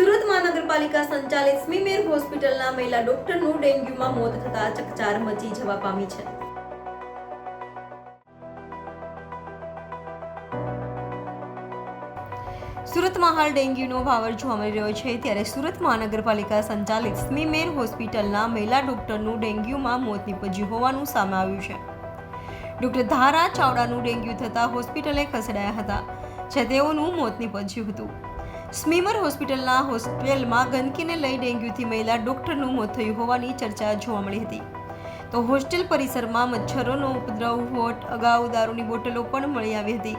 મહાનગરપાલિકા સંચાલિત સ્મીમેર હોસ્પિટલના મહિલા ડોક્ટરનું ડેન્ગ્યુમાં મોત થતા ચકચાર મચી જવા પામી છે. સુરતમાં હાલ ડેન્ગ્યુનો વાવર જોવા મળી રહ્યો છે. ત્યારે સુરત મહાનગરપાલિકા સંચાલિત સ્મીમેર હોસ્પિટલના મહિલા ડોક્ટરનું ડેન્ગ્યુમાં મોત નીપજ્યું હોવાનું સામે આવ્યું છે. ડોક્ટર ધારા ચાવડાનું ડેન્ગ્યુ થતાં હોસ્પિટલે ખસેડાયા હતા. જે તેઓનું મોત નીપજ્યું હતું. સ્મીમર હોસ્પિટલના હોસ્ટેલમાં ગંદકીને લઈ ડેન્ગ્યુથી મહિલા ડોક્ટરનું મોત થયું હોવાની ચર્ચા જોવા મળી હતી. તો હોસ્ટેલ પરિસરમાં મચ્છરોનો ઉપદ્રવ હોટ અગાઉ દારૂની બોટલો પણ મળી આવી હતી.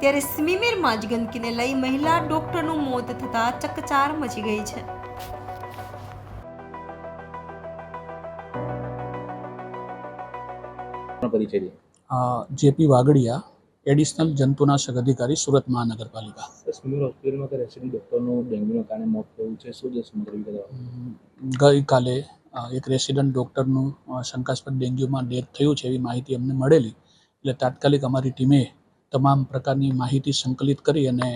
ત્યારે સ્મીમેરમાં જ ગંદકીને લઈ મહિલા ડોક્ટરનું મોત થતાં ચકચાર મચી ગઈ છે. પરિચય જેપી વાગડિયા એડિશનલ જંતુનાશક અધિકારી સુરત મહાનગરપાલિકા. ગઈકાલે એક રેસિડન્ટ ડૉક્ટરનું શંકાસ્પદ ડેન્ગ્યુમાં ડેથ થયું છે એવી માહિતી અમને મળેલી. એટલે તાત્કાલિક અમારી ટીમે તમામ પ્રકારની માહિતી સંકલિત કરી અને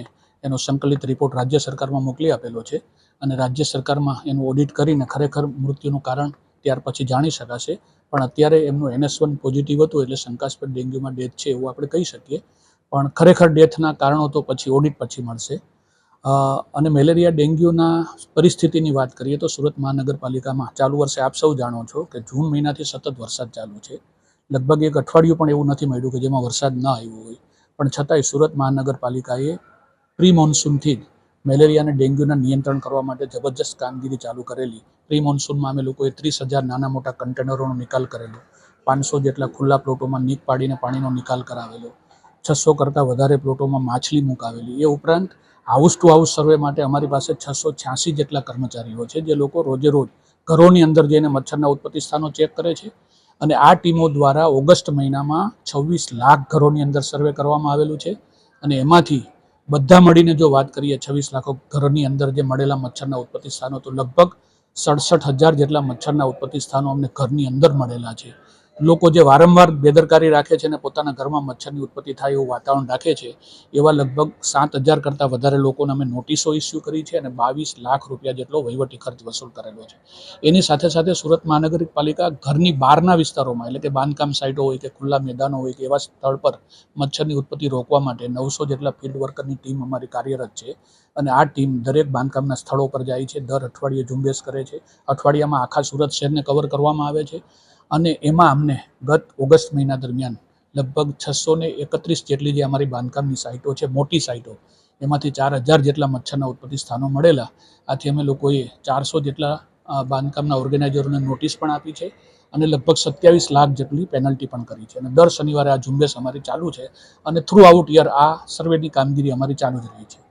એનો સંકલિત રિપોર્ટ રાજ્ય સરકારમાં મોકલી આપેલો છે. અને રાજ્ય સરકારમાં એનું ઓડિટ કરીને ખરેખર મૃત્યુનું કારણ ત્યાર પછી જાણી શકાશે. પણ અત્યારે એમનું એનએસ વન પોઝિટિવ હતું એટલે શંકાસ્પદ ડેન્ગ્યુમાં ડેથ છે એવું આપણે કહી શકીએ. પણ ખરેખર ડેથના કારણો તો પછી ઓડિટ પછી મળશે. અને મેલેરિયા ડેન્ગ્યુના પરિસ્થિતિની વાત કરીએ તો સુરત મહાનગરપાલિકામાં ચાલુ વર્ષે આપ સૌ જાણો છો કે જૂન મહિનાથી સતત વરસાદ ચાલુ છે. લગભગ એક અઠવાડિયું પણ એવું નથી મળ્યું કે જેમાં વરસાદ ન આવ્યો હોય. પણ છતાંય સુરત મહાનગરપાલિકાએ પ્રી મોન્સૂનથી જ મેલેરિયા અને ડેન્ગ્યુના નિયંત્રણ કરવા માટે જબરજસ્ત કામગીરી ચાલુ કરેલી. પ્રી મોન્સૂનમાં અમે લોકોએ ત્રીસ હજાર નાના મોટા કન્ટેનરોનો નિકાલ કરેલો. પાંચસો જેટલા ખુલ્લા પ્લોટોમાં નીક પાડીને પાણીનો નિકાલ કરાવેલો. છસો કરતાં વધારે પ્લોટોમાં માછલી મુકાવેલી. એ ઉપરાંત હાઉસ ટુ હાઉસ સર્વે માટે અમારી પાસે છસો છ્યાસી જેટલા કર્મચારીઓ છે, જે લોકો રોજે રોજ ઘરોની અંદર જઈને મચ્છરના ઉત્પત્તિ સ્થાનો ચેક કરે છે અને આ ટીમો દ્વારા ઓગસ્ટ મહિનામાં છવ્વીસ લાખ ઘરોની અંદર સર્વે કરવામાં આવેલું છે અને એમાંથી બધા મળીને જો વાત કરીએ, છવ્વીસ લાખો ઘરોની અંદર જે મળેલા મચ્છરના ઉત્પત્તિ સ્થાનો, તો લગભગ સડસઠ હજાર જેટલા મચ્છરના ઉત્પત્તિ સ્થાનો અમને ઘરની અંદર મળેલા છે. લોકો જે વારંવાર બેદરકારી રાખે છે અને પોતાના ઘરમાં મચ્છરની ઉત્પત્તિ થાય એવું વાતાવરણ રાખે છે, એવા લગભગ સાત હજાર કરતાં વધારે લોકોને અમે નોટિસો ઇસ્યુ કરી છે અને બાવીસ લાખ રૂપિયા જેટલો વહીવટી ખર્ચ વસૂલ કરેલો છે. એની સાથે સાથે સુરત મહાનગરપાલિકા ઘરની બહારના વિસ્તારોમાં, એટલે કે બાંધકામ સાઇટો હોય કે ખુલ્લા મેદાનો હોય કે એવા સ્થળ પર મચ્છરની ઉત્પત્તિ રોકવા માટે નવસો જેટલા ફિલ્ડ વર્કરની ટીમ અમારી કાર્યરત છે અને આ ટીમ દરેક બાંધકામના સ્થળો પર જાય છે, દર અઠવાડિયે ઝુંબેશ કરે છે. અઠવાડિયામાં આખા સુરત શહેરને કવર કરવામાં આવે છે. અને એમાં અમને ગત ઓગસ્ટ મહિના દરમિયાન લગભગ છસો ને એકત્રીસ જેટલી જે અમારી બાંધકામની સાઇટો છે, મોટી સાઇટો, એમાંથી ચાર હજાર જેટલા મચ્છરના ઉત્પત્તિ સ્થાનો મળેલા. આથી અમે લોકોએ ચારસો જેટલા બાંધકામના ઓર્ગેનાઇઝરોને નોટિસ પણ આપી છે અને લગભગ સત્યાવીસ લાખ જેટલી પેનલ્ટી પણ કરી છે. અને દર શનિવારે આ ઝુંબેશ અમારી ચાલુ છે અને થ્રુ આઉટ યર આ સર્વેની કામગીરી અમારી ચાલુ જ રહી છે.